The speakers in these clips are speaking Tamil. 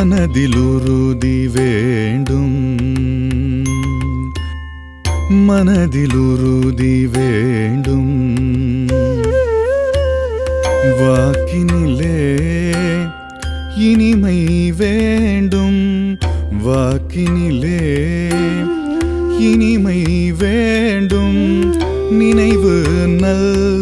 மனதிலுறுதி வேண்டும். மனதிலுறுதி வேண்டும். வாக்கினிலே இனிமை வேண்டும். வாக்கினிலே இனிமை வேண்டும். நினைவு நல்லது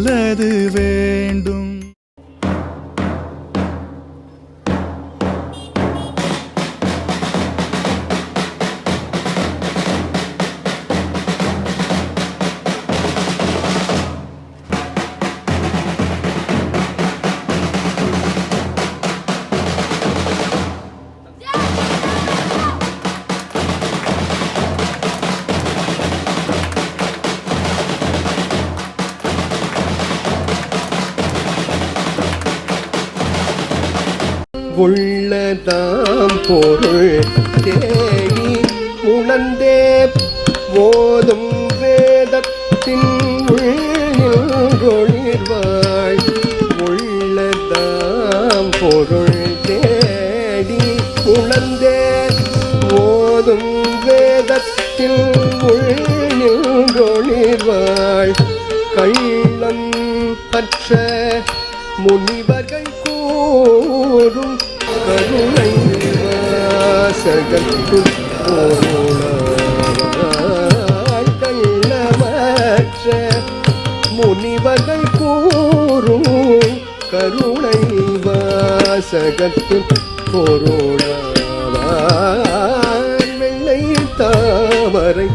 உள்ளதாம் பொருள். தேடி உணர்ந்தே போதும் வேதத்தின் உள்ளொழிவாய் உள்ளதாம் பொருள். தேடி உணர்ந்தே போதும் வேதத்தில் உள்ளொழிவாய் கள்ளம் பற்ற முனிவர்கள் கூறும் கருணை வாசகத்துள் போனாய் கள்ளமற்ற முனிவர்கள் கூறும் கருணை வாசகத்துள் பொருளாய் வெள்ளை தாமரை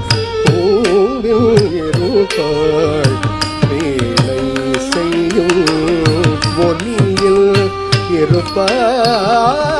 பூவில் இருப்பார். இருப்பாய்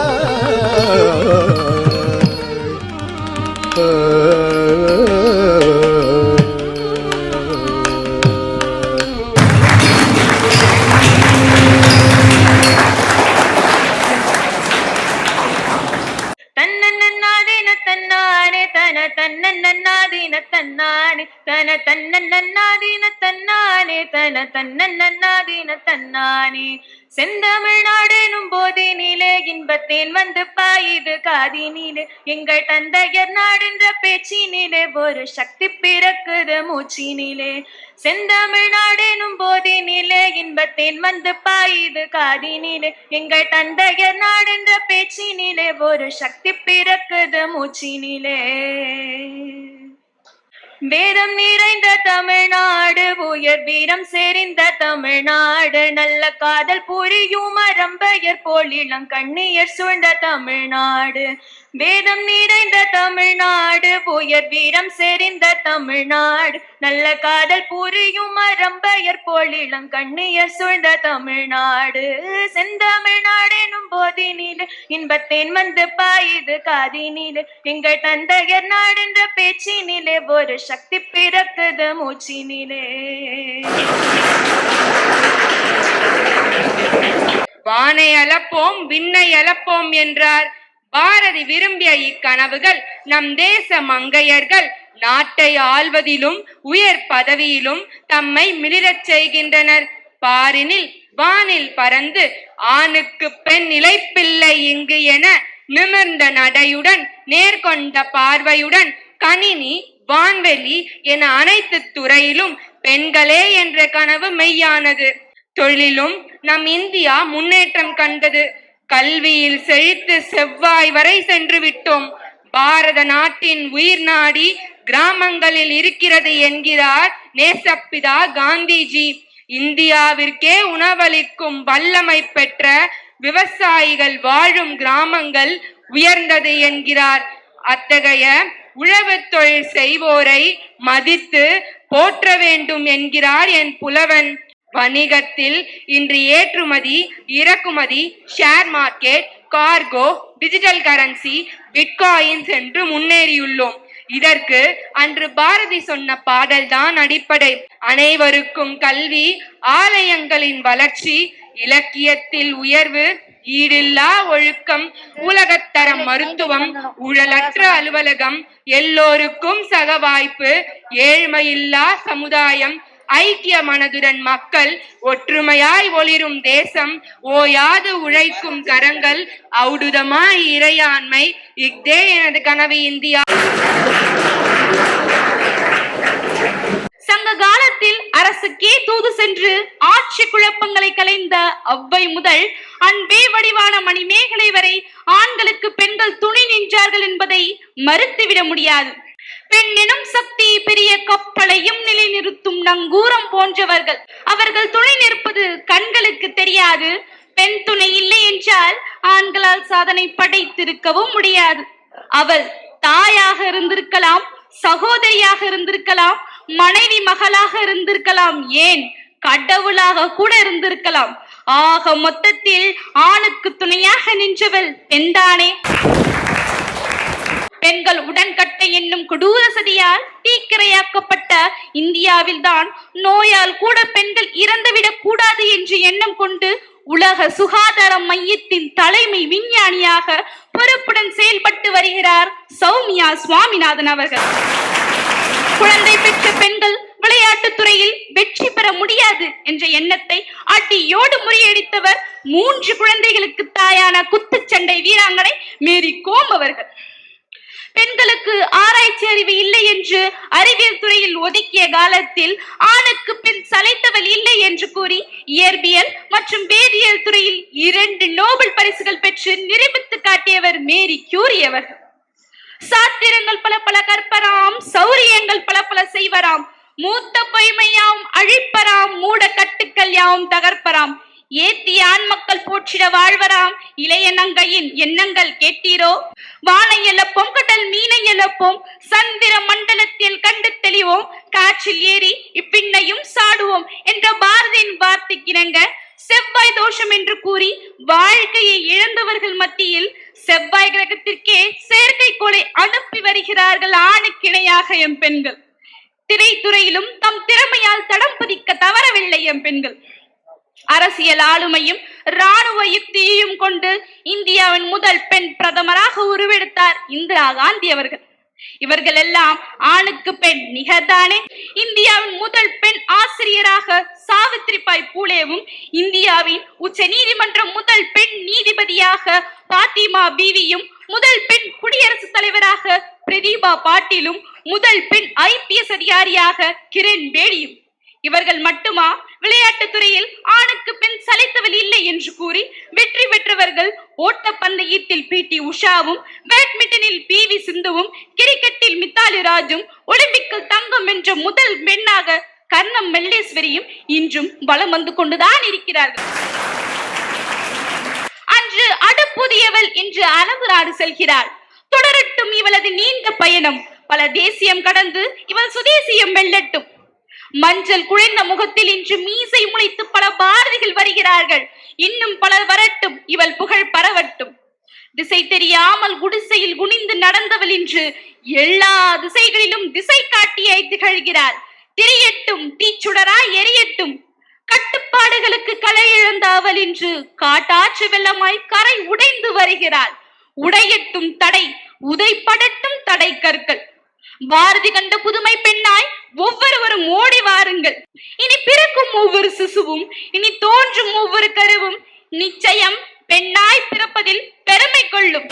போதினிலே வந்து பாயுது காதினிலே. எங்கள் தந்தையர் நாடென்ற பேச்சினிலே ஒரு சக்தி பிறக்குது மூச்சினிலே. செந்தமிழ்நாடெனும் போதினிலே இன்பத்தேன் வந்து பாயுது காதினிலே. எங்கள் தந்தையர் நாடென்ற பேச்சினிலே ஒரு சக்தி பிறக்குது மூச்சினிலே. வேதம் நிறைந்த தமிழ்நாடு உயர் வீரம் செறிந்த தமிழ்நாடு நல்ல காதல் புரியும் அறம்பெயர் போல் இளம் கண்ணியர் சூழ்ந்த தமிழ்நாடு. வேதம் நிறைந்த தமிழ்நாடு உயர் வீரம் செறிந்த தமிழ்நாடு. நல்ல காதல் புரியும் அறம்பெயர் போல் இளம் கண்ணியர் சூழ்ந்த தமிழ்நாடு. செந்தமிழ்நாடு எனும் போதினிலே இன்பத்தேன் வந்து பாயுது காதினிலே. எங்கள் தந்தையர் நாடென்ற பேச்சினிலே ஒரு சக்தி பிறக்குது மூச்சினிலே. வானை அளப்போம் விண்ணை அளப்போம் என்றார். பாரதி விரும்பிய இக்கனவுகள் நம் தேச மங்கையர்கள் நாட்டை ஆள்வதிலும் உயர் பதவியிலும் தம்மை மிளிரச் செய்கின்றனர். பாரினில் வானில் பறந்து ஆணுக்கு பெண் இழைப்பில்லை இங்கு என நிமிர்ந்த நடையுடன் நேர்கொண்ட பார்வையுடன் கணினி வான்வெளி என அனைத்து துறையிலும் பெண்களே என்ற கனவு மெய்யானது. தொழிலும் நம் இந்தியா முன்னேற்றம் கண்டது. கல்வியில் செழித்து செவ்வாய் வரை சென்று விட்டோம். பாரத நாட்டின் உயிர் நாடி கிராமங்களில் இருக்கிறது என்கிறார் நேசப்பிதா காந்திஜி. இந்தியாவிற்கே உணவளிக்கும் வல்லமை பெற்ற விவசாயிகள் வாழும் கிராமங்கள் உயர்ந்தது என்கிறார். அத்தகைய உழவு தொழில் செய்வோரை மதித்து போற்ற வேண்டும் என்கிறார் என் புலவன். வணிகத்தில் இன்று ஏற்றுமதி இறக்குமதி share market cargo digital currency bitcoins என்று முன்னேறியுள்ளோம். இதற்கு அன்று பாரதி சொன்ன பாடல்தான் அடிப்படை. அனைவருக்கும் கல்வி ஆலயங்களின் வளர்ச்சி இலக்கியத்தில் உயர்வு ஈடில்லா ஒழுக்கம் உலகத்தரம் மருத்துவம் ஊழலற்ற அலுவலகம் எல்லோருக்கும் சக வாய்ப்பு ஏழ்மையில்லா சமுதாயம் ஐக்கிய மனதுடன் மக்கள் ஒற்றுமையாய் ஒளிரும் தேசம் ஓயாது உழைக்கும் கரங்கள் ஔடுதமாய் இறையாண்மை இஃதே எனது கனவு இந்தியா. சங்க காலத்தில் அரசுக்கே தூது சென்று ஆட்சி குழப்பங்களை கலைந்த அவ்வை முதல் அன்பே வடிவான மணிமேகலை வரை ஆண்களுக்கு பெண்கள் துணி நின்றார்கள் என்பதை மறுத்துவிட முடியாது. பெண் சக்தி பெரிய கப்பலையும் நிலைநிறுத்தும் நங்கூரம் போன்றவர்கள். அவர்கள் துணை நிற்பது கண்களுக்கு தெரியாது. பெண் துணை இல்லை என்றால் ஆண்களால் சாதனை படைத்திருக்கவும் முடியாது. அவள் தாயாக இருந்திருக்கலாம் சகோதரியாக இருந்திருக்கலாம் மனைவி மகளாக இருந்திருக்கலாம். ஏன்? கடவுளாக கூட இருந்திருக்கலாம். ஆக மொத்தத்தில் ஆணுக்கு துணையாக நின்றவள் பெண்தானே? பெண்கள் உடன்கட்டை என்னும் கொடூர சதியால் தீக்கிரையாக்கப்பட்ட இந்தியாவில்தான் நோயால் கூட பெண்கள் இறந்துவிடக் கூடாது என்று எண்ணம் கொண்டு உலக சுகாதார மையத்தின் தலைமை விஞ்ஞானியாக பொறுப்புடன் செயல்பட்டு வருகிறார் சௌமியா சுவாமிநாதன் அவர்கள். குழந்தை பெற்ற பெண்கள் விளையாட்டுத் துறையில் வெற்றி பெற முடியாது என்ற எண்ணத்தை அடியோடு முறியடித்தவர் மூன்று குழந்தைகளுக்கு தாயான குத்துச்சண்டை வீராங்கனை மேரி கோம் அவர்கள். பெண்களுக்கு ஆராய்ச்சி அறிவு இல்லை என்று அறிவியல் துறையில் ஒதுக்கிய காலத்தில் ஆணுக்கு பெண் சளைத்தவள் இல்லை என்று கூறி இயற்பியல் மற்றும் வேதியியல் துறையில் இரண்டு நோபல் பரிசுகள் பெற்று நிரூபித்து காட்டியவர் மேரி கியூரியவர். சாத்திரங்கள் பல பல கற்பராம் சௌரியங்கள் பல பல செய்வராம். மூத்த பொய்மையாம் அழிப்பராம் மூட கட்டுக்கள் யாவும் தகர்ப்பராம். ஏத்திய ஆண் மக்கள் போற்றிட வாழ்வராம். இளைய நங்கையின் எண்ணங்கள் கேட்டீரோ? வானை எழப்போம் கடல் மீனை எழப்போம் சந்திர மண்டலத்தில் கண்டு தெளிவோம். காற்றில் ஏறி இப்பிண்ணையும் சாடுவோம் என்ற பாரதியின் வார்த்தைக்கிணங்க செவ்வாய் தோஷம் என்று கூறி வாழ்க்கையை இழந்தவர்கள் மத்தியில் செவ்வாய் கிரகத்திற்கே செயற்கைக்கோளை அனுப்பி வருகிறார்கள் ஆணுக்கிணையாக எம் பெண்கள். திரைத்துறையிலும் தம் திறமையால் தடம் பதிக்க தவறவில்லை எம் பெண்கள். அரசியல் ஆளுமையும் ராணுவ யுக்தியையும் கொண்டு இந்தியாவின் முதல் பெண் பிரதமராக உருவெடுத்தார் இந்திரா காந்தி அவர்கள். இவர்கள் எல்லாம் ஆணுக்கு பெண் நிகர்தானே. இந்தியாவின் முதல் பெண் ஆசிரியராக சாவித்ரிபாய் பூலேவும் இந்தியாவின் உச்ச நீதிமன்ற முதல் பெண் நீதிபதியாக பாத்திமா பீவியும் முதல் பெண் குடியரசுத் தலைவராக பிரதீபா பாட்டீலும் முதல் பெண் ஐபிஎஸ் அதிகாரியாக கிரண் பேடியும். இவர்கள் மட்டுமா? விளையாட்டு துறையில் ஆணுக்கு பெண் சளைத்தவள் இல்லை என்று கூறி வெற்றி பெற்றவர்கள் ஓட்டப்பந்தயத்தில் பி டி உஷாவும் பேட்மிண்டனில் பி வி சிந்துவும் கிரிக்கெட்டில் மித்தாலி ராஜும் ஒலிம்பிக்கில் தங்கம் என்ற முதல் பெண்ணாக கர்ணம் மெல்லேஸ்வரியும் இன்றும் வலம் வந்து கொண்டுதான் இருக்கிறார்கள். அன்று அடுப்புதியவள் என்று அளவு நாடு செல்கிறாள். தொடரட்டும் இவளது நீண்ட பயணம். பல தேசியம் கடந்து இவள் சுதேசியம் வெல்லட்டும். மஞ்சள் குழைந்த முகத்தில் இன்று மீசை முளைத்து பல பாரதிகள் வருகிறார்கள். இன்னும் பலர் வரட்டும் இவள் புகழ் பரவட்டும். திசை தெரியாமல் குடிசையில் குனிந்து நடந்தவள் இன்று எல்லா திசைகளிலும் திசை காட்டியை திகழ்கிறாள் திரியட்டும் தீச்சுடராய் எரியட்டும். கட்டுப்பாடுகளுக்கு கலை இழந்த அவள் இன்று காட்டாற்று வெள்ளமாய் கரை உடைந்து வருகிறாள். உடையட்டும் தடை உதைப்படட்டும் தடை கற்கள். பாரதி கண்ட புதுமை பெண்ணாய் ஒவ்வொருவரும் ஓடி வாருங்கள். இனி பிறக்கும் ஒவ்வொரு சிசுவும் இனி தோன்றும் ஒவ்வொரு கருவும் நிச்சயம் பெண்ணாய் பிறப்பதில் பெருமை கொள்ளும்.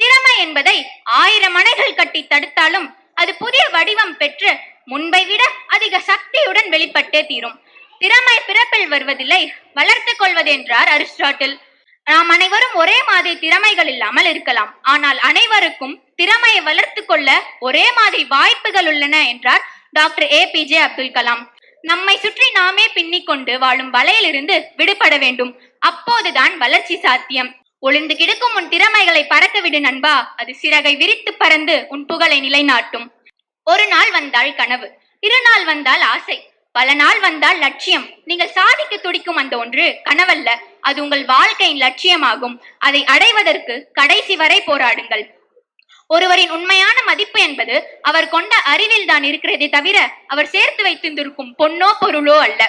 திறமை என்பதை ஆயிரம் அணைகள் கட்டி தடுத்தாலும் அது புதிய வடிவம் பெற்று முன்பை விட அதிக சக்தியுடன் வெளிப்பட்டே தீரும். திறமை பிறப்பில் வருவதில்லை வளர்த்துக் கொள்வது என்றார் அரிஸ்டாட்டில். நாம் அனைவரும் ஒரே மாதிரி திறமைகள் இல்லாமல் இருக்கலாம். ஆனால் அனைவருக்கும் திறமையை வளர்த்து கொள்ள ஒரே மாதிரி வாய்ப்புகள் உள்ளன என்றார் doctor A P J Abdul Kalam. நம்மை சுற்றி நாமே பின்னிக்கொண்டு வாழும் வலையிலிருந்து விடுபட வேண்டும். அப்போதுதான் வளர்ச்சி சாத்தியம். ஒளிந்து கிடக்கும் உன் திறமைகளை பறக்க விடு நண்பா. அது சிறகை விரித்து பறந்து உன் புகழை நிலைநாட்டும். ஒரு நாள் வந்தால் கனவு இரு நாள் வந்தால் ஆசை. பல நாள் வந்தால் லட்சியம். நீங்கள் சாதிக்க துடிக்கும் அந்த ஒன்று கனவல்ல. அது உங்கள் வாழ்க்கையின் லட்சியமாகும். அதை அடைவதற்கு கடைசி வரை போராடுங்கள். ஒருவரின் உண்மையான மதிப்பு என்பது அவர் கொண்ட அறிவில் தான் இருக்கிறதே தவிர அவர் சேர்த்து வைத்திருந்திருக்கும் பொன்னோ பொருளோ அல்ல.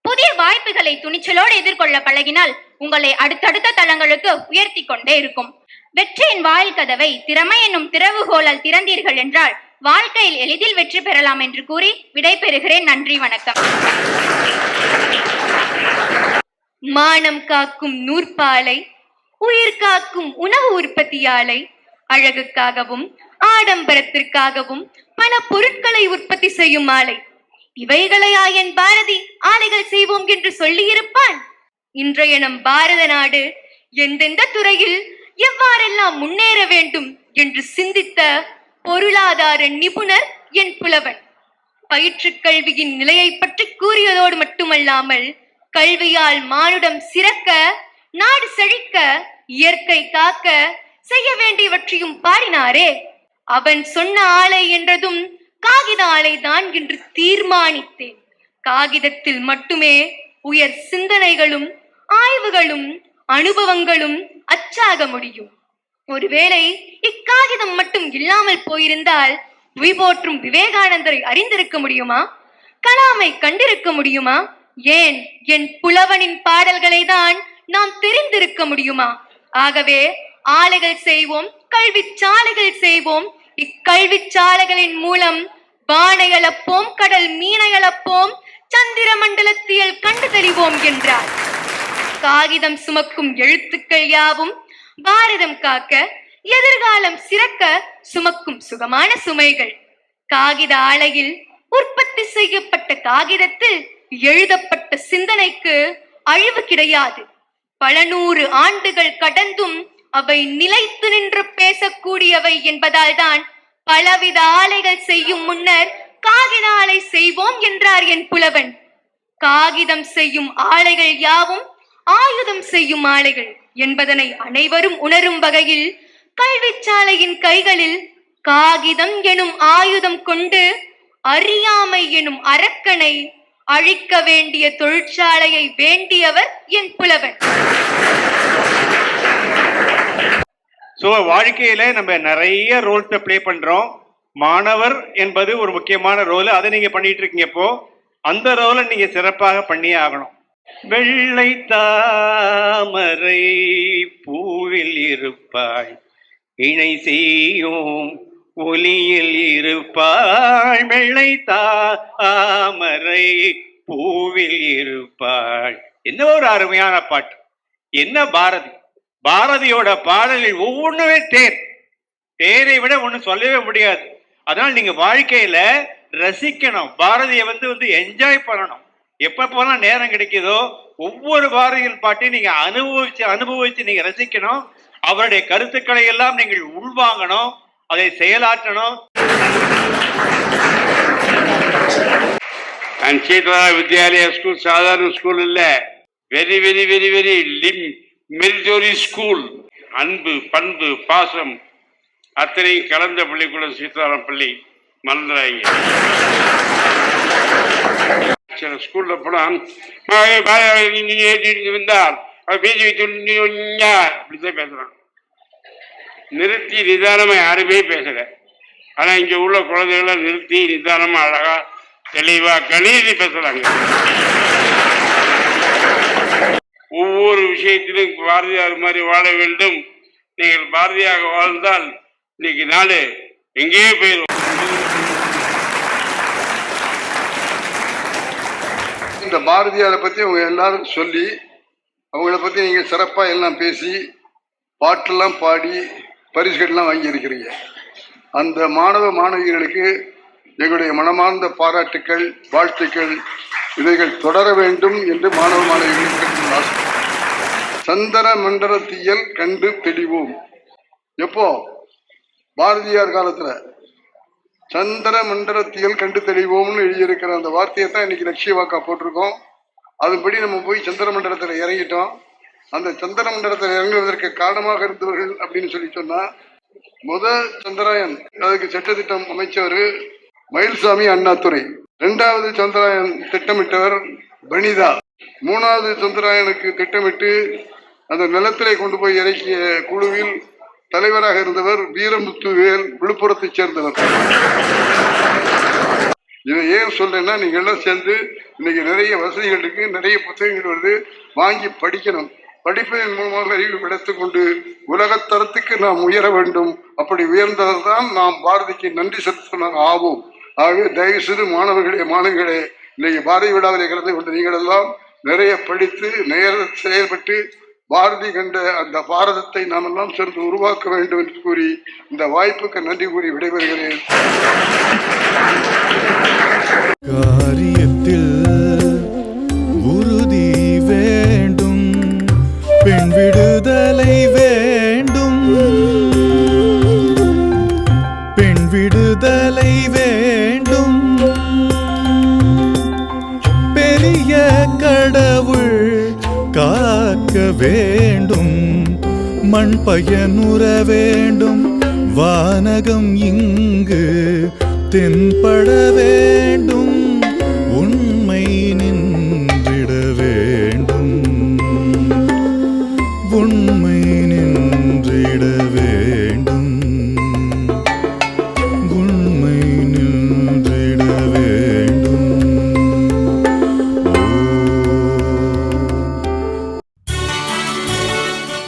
புதிய வாய்ப்புகளை துணிச்சலோடு எதிர்கொள்ள பழகினால் உங்களை அடுத்தடுத்த தளங்களுக்கு உயர்த்தி கொண்டே இருக்கும். வெற்றியின் வாயில் கதவை திறமை என்னும் திறவுகோலால் திறந்தீர்கள் என்றால் வாழ்க்கையில் எளிதில் வெற்றி பெறலாம் என்று கூறி விடைபெறுகிறேன். நன்றி வணக்கம். மானம் காக்கும் நூற்பாலை உயிர் காக்கும் உணவு உற்பத்தியாலை அழகுக்காகவும் ஆடம்பரத்திற்காகவும் பல பொருட்களை உற்பத்தி செய்யும் ஆலை. இவைகளையா என் பாரதி ஆலைகள் செய்வோம் என்று சொல்லியிருப்பான்? இன்றைய நம் பாரத நாடு எந்தெந்த துறையில் எவ்வாறெல்லாம் முன்னேற வேண்டும் என்று சிந்தித்த பொருளாதார நிபுணர் என் புலவன். பயிற்றுக் கல்வியின் நிலையை பற்றி கூறியதோடு மட்டுமல்லாமல் கல்வியால் மானுடம் சிறக்க நாடு செழிக்க இயற்கை காக்க செய்ய வேண்டியவற்றையும் பாடினாரே. அவன் சொன்ன ஆலை என்றதும் காகித ஆலை தான் என்று தீர்மானித்தேன். காகிதத்தில் மட்டுமே உயர் சிந்தனைகளும் ஆய்வுகளும் அனுபவங்களும் அச்சாக முடியும். ஒருவேளை இக்காகிதம் மட்டும் இல்லாமல் போயிருந்தால் உய் போற்றும் விவேகானந்தரை அறிந்திருக்க முடியுமா? கலாமை கண்டிருக்க முடியுமா? ஏன் என் புலவனின் பாடல்களை தான் நாம் தெரிந்திருக்க முடியுமா? ஆகவே ஆலைகள் செய்வோம் கல்வி சாலைகள் செய்வோம். இக்கல்வி சாலைகளின் மூலம் வானை அளப்போம் கடல் மீனை அளப்போம் சந்திர மண்டலத்தியல் கண்டு தெளிவோம் என்றார். காகிதம் சுமக்கும் எழுத்துக்கள் யாவும் பாரதம் காக்க எதிர்காலம் சிறக்க சுமக்கும் சுகமான சுமைகள். காகித ஆலையில் உற்பத்தி செய்யப்பட்ட காகிதத்தில் எழுதப்பட்ட சிந்தனைக்கு அழிவு கிடையாது. பல நூறு ஆண்டுகள் கடந்தும் அவை நிலைத்து நின்று பேசக்கூடியவை என்பதால் தான் பலவித ஆலைகள் செய்யும் முன்னர் காகித ஆலை செய்வோம் என்றார் என் புலவன். காகிதம் செய்யும் ஆலைகள் யாவும் ஆயுதம் செய்யும் ஆலைகள். என்பதனை அனைவரும் உணரும் வகையில் கல்விச்சாலையின் கைகளில் காகிதம் எனும் ஆயுதம் கொண்டு அறியாமை எனும் அரக்கனை அழிக்க வேண்டிய தொழிற்சாலையை வேண்டியவர் என் புலவன். ஸோ வாழ்க்கையில நம்ம நிறைய ரோல்ஸை ப்ளே பண்றோம். மாணவர் என்பது ஒரு முக்கியமான ரோல் அதை நீங்க பண்ணிட்டு இருக்கீங்க இப்போ. அந்த ரோலை நீங்க சிறப்பாக பண்ணியே ஆகணும். வெள்ளை தாமரை பூவில் இருப்பாய். இணை செய்யும் ஒலியில் இருப்பாள் வெள்ளை தாமரை பூவில் இருப்பாள் என்ன ஒரு அருமையான பாட்டு. என்ன பாரதி. பாரதியோட பாடல்கள் ஒவ்வொன்றுமே தேர். தேரை விட ஒன்றும் சொல்லவே முடியாது. அதனால நீங்க வாழ்க்கையில ரசிக்கணும். பாரதியை வந்து வந்து என்ஜாய் பண்ணணும். எப்பப்பெல்லாம் நேரம் கிடைக்குதோ ஒவ்வொரு பாரதியில் பாட்டி நீங்க அனுபவிச்சு அனுபவிச்சு நீங்க ரசிக்கணும். அவருடைய கருத்துக்களை எல்லாம் நீங்கள் உள்வாங்கணும். அதை செயலாற்றணும். சீத்வரா வித்யாலயா ஸ்கூல் சாதாரண ஸ்கூல் இல்ல. வெரி வெரி வெரி வெரி லிம் மெரிட்டோரி ஸ்கூல் அன்பு பண்பு பாசம் அத்தனையும் கலந்த பள்ளிக்கூடம் சீதாராம் பள்ளி. மறந்துடாங்க சில ஸ்கூல்ல போனா வந்தால் பேசி அப்படித்தான் பேசுறான். நிறுத்தி நிதானமா யாருமே பேசல. ஆனா இங்க உள்ள குழந்தைகளை நிறுத்தி நிதானமா அழகா தெளிவா கணிதி பேசுறாங்க. ஒவ்வொரு விஷயத்திலும் பாரதியார் மாதிரி வாழ வேண்டும். நீங்கள் பாரதியாக வாழ்ந்தால் இன்னைக்கு நாடு எங்கேயோ போயிடும் இந்த பாரதியாரை பற்றி அவங்க எல்லாரும் சொல்லி அவங்கள பற்றி நீங்கள் சிறப்பாக எல்லாம் பேசி பாட்டெல்லாம் பாடி பரிசுகள்லாம் வாங்கியிருக்கிறீங்க. அந்த மாணவ மாணவிகளுக்கு எங்களுடைய மனமார்ந்த பாராட்டுக்கள் வாழ்த்துக்கள் இவைகள் தொடர வேண்டும் என்று மாணவ மாணவிகளுக்கு கேட்டுக்கொள்ள மண்டல தீயல் மண்டலத்தியல் கண்டு தெளிவோம். எப்போ? பாரதியார் காலத்தில். சந்திர மண்டலத்தியல் கண்டு தெளிவோம்னு எழுதியிருக்கிற அந்த வார்த்தையை தான் இன்னைக்கு லட்சிய வாக்கா போட்டிருக்கோம். அதுபடி நம்ம போய் சந்திர மண்டலத்தில் இறங்கிட்டோம். அந்த சந்திர மண்டலத்தில் இறங்குவதற்கு காரணமாக இருந்தவர்கள் அப்படின்னு சொல்லி சொன்னா முத சந்திராயன் அதுக்கு சட்டத்திட்டம் அமைச்சவர் மயில்சாமி அண்ணாதுரை. இரண்டாவது சந்திராயன் திட்டமிட்டவர் பனிதா மூணாவது சந்திராயனுக்கு திட்டமிட்டு அந்த நிலத்திலே கொண்டு போய் இறக்கிய குழுவில் தலைவராக இருந்தவர் வீரமுத்துவேல் விழுப்புரத்தை சேர்ந்தவர். இதை ஏன் சொல்றேன்னா நீங்க எல்லாம் சேர்ந்து இன்னைக்கு நிறைய வசதிகள் இருக்கு நிறைய புத்தகங்கள் வருது வாங்கி படிக்கணும். படிப்பதன் மூலமாக அறிவு எடுத்துக்கொண்டு உலகத்தரத்துக்கு நாம் உயர வேண்டும். அப்படி உயர்ந்ததுதான் நாம் பாரதிக்கு நன்றி செலுத்தினார் ஆவோம். ஆகவே தயவு செய்து மாணவர்களே மாணவிகளே இன்னைக்கு பாரதி விழாவிலே கலந்து கொண்டு நீங்கள் எல்லாம் நிறைய படித்து நேர செயல்பட்டு பாரதி கண்ட அந்த பாரதத்தை நாம் எல்லாம் சேர்ந்து உருவாக்க வேண்டும் என்று கூறி இந்த வாய்ப்புக்கு நன்றி கூறி விடைபெறுகிறேன். காரியத்தில் உறுதி வேண்டும். பெண் விடுதலை வேண்டும் வேண்டும். மண் பயனுற வேண்டும். வானகம் இங்கு தென்பட வேண்டும்.